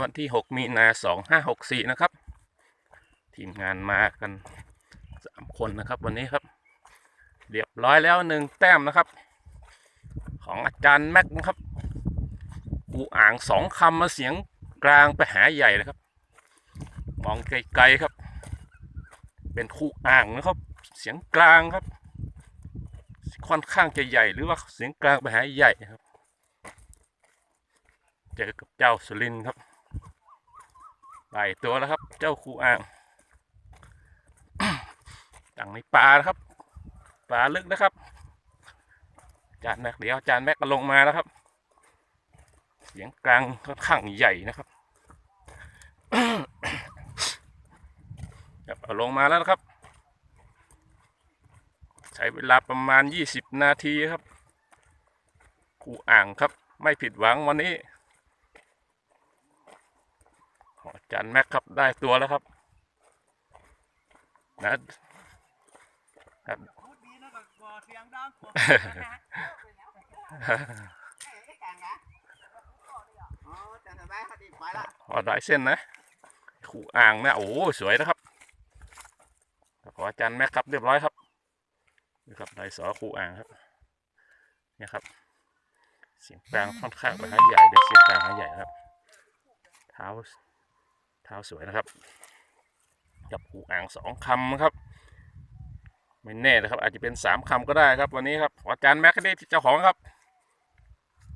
วันที่ 6 มีนา2564 นะครับ ทีมงานมากัน 3 คนนะครับ วันนี้ครับ เรียบร้อยแล้วหนึ่งแต้มนะครับ ของอาจารย์แม็กนะครับกูอ่างสองคำมาเสียงกลางไปหาใหญ่นะครับ มองไกลๆครับ เป็นคู่อ่างนะครับ เสียงกลางครับ ค่อนข้างจะใหญ่หรือว่าเสียงกลางไปหาใหญ่ครับ เจอกับเจ้าสุรินทร์ครับ หลายตัวแล้วครับ เจ้าคูอ่างดังในปลานะครับปลาลึกนะครับ จานแม็กเดี๋ยวจานแม็กก็ลงมาแล้วครับ เสียงกลางค่อนข้างใหญ่นะครับครับเอาลงมาแล้วนะครับ ใช้เวลาประมาณ 20 นาทีครับ คูอ่างครับ ไม่ผิดหวังวันนี้ ของอา จารย์แม็กครับได้ตัวแล้วครับนะครับพูดดีนะกับบ่เสียงดังกว่าอ๋อไปครับดีไปละพอได้เส้นนะขู่อ่างนะโอ้สวยนะครับขออาจารย์แม็กครับเรียบร้อยครับนี่ครับได้สอขู่อ่างครับเนี่ยครับเสียงกลางค่อนข้างไปหาใหญ่ได้เสียงกลางหาใหญ่ครับเท้า ท้าสวยนะครับ กับขูอ่างสองคำครับไม่แน่นะครับ อาจจะเป็นสามคำก็ได้ครับ วันนี้ครับอาจารย์แม็กนี่เจ้าของครับ